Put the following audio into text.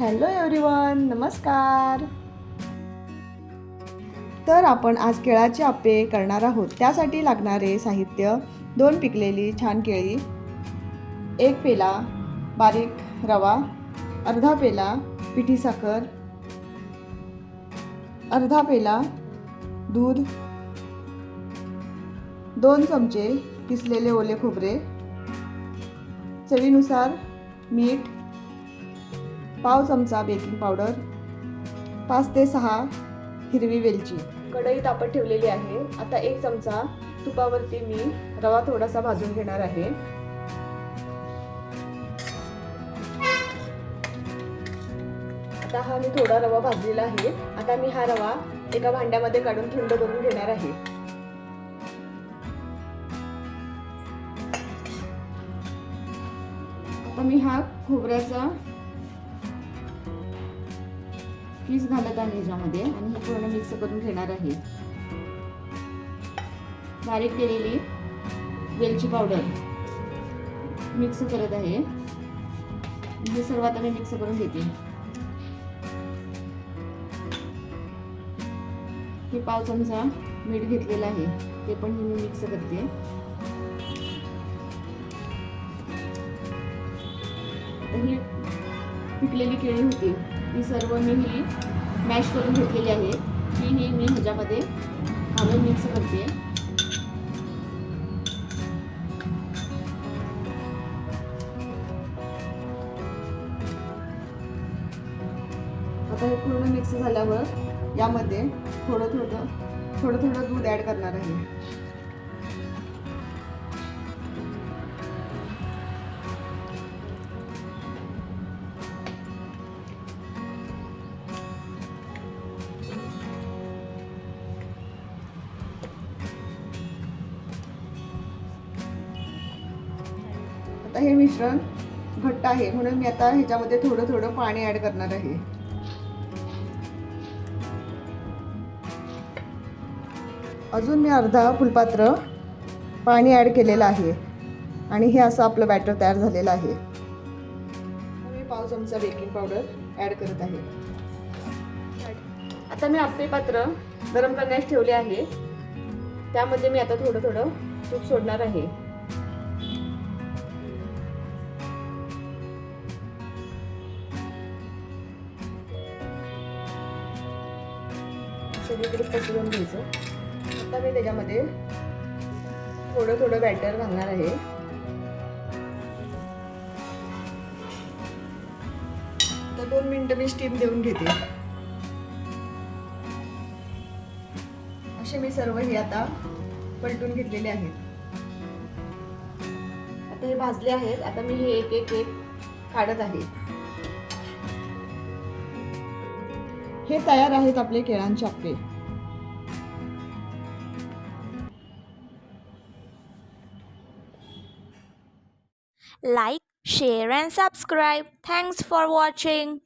Hello everyone नमस्कार. तर आपण आज केळाचे आप्पे करणार आहोत. त्यासाठी लागणारे साहित्य दोन पिकलेली छान केळी एक पेला बारीक रवा अर्धा पेला पिठी साखर अर्धा पेला दूध दोन चमचे किसलेले ओले खोबरे चवीनुसार मीठ पाव चमचा बेकिंग पावडर पाच ते सहा हिरवी वेलची. कढई तापत ठेवलेली आहे. आता एक चमचा तुपावरती मी रवा थोडासा भाजून घेणार आहे. आता हा मी थोडा रवा भाजलेला आहे. आता मी हा रवा एका भांड्यामध्ये काढून थंड करून घेणार आहे. आता मी हा खोबऱ्याचा पीस घालत आहे ह्याच्यामध्ये आणि हे पूर्ण मिक्स करून घेणार आहे. बारीक केलेली वेलची पावडर मिक्स करत आहे. हे सर्व आता मी मिक्स करून घेते. हे पाव चमचा मीठ घेतलेलं आहे ते पण मी मिक्स करते. ही पिकलेली केळी होती. ही सर्व मी ही मॅश करून घेतलेली आहे. ती ही मी ह्याच्यामध्ये घालून मिक्स करते. आता हे पूर्ण मिक्स झाल्यावर यामध्ये थोडं थोडं थोडं थोडं दूध ॲड करणार आहे. आता हे मिश्रण घट्ट आहे म्हणून मी आता ह्याच्यामध्ये थोडं थोडं पाणी ॲड करणार आहे. अजून मी अर्धा फुलपात्र पाणी ॲड केलेलं आहे आणि हे असं आपलं बॅटर तयार झालेलं आहे. मी पाव चमचा बेकिंग पावडर ॲड करत आहे. आता मी आपले पात्र गरम करण्यास ठेवले आहे. त्यामध्ये मी आता थोडं थोडं तूप सोडणार आहे. सगळीकडे पसरून घ्यायचं आता मी त्याच्यामध्ये थोडं थोडं बॅटर घालणार आहे. तर दोन मिनटं मी स्टीम देऊन घेते. असे मी सर्व हे आता पलटून घेतलेले आहेत. आता हे भाजले आहेत. आता मी हे एक एक एक काढत आहे. हे तयार आहेत आपले केळांचे आपले like share and subscribe thanks for watching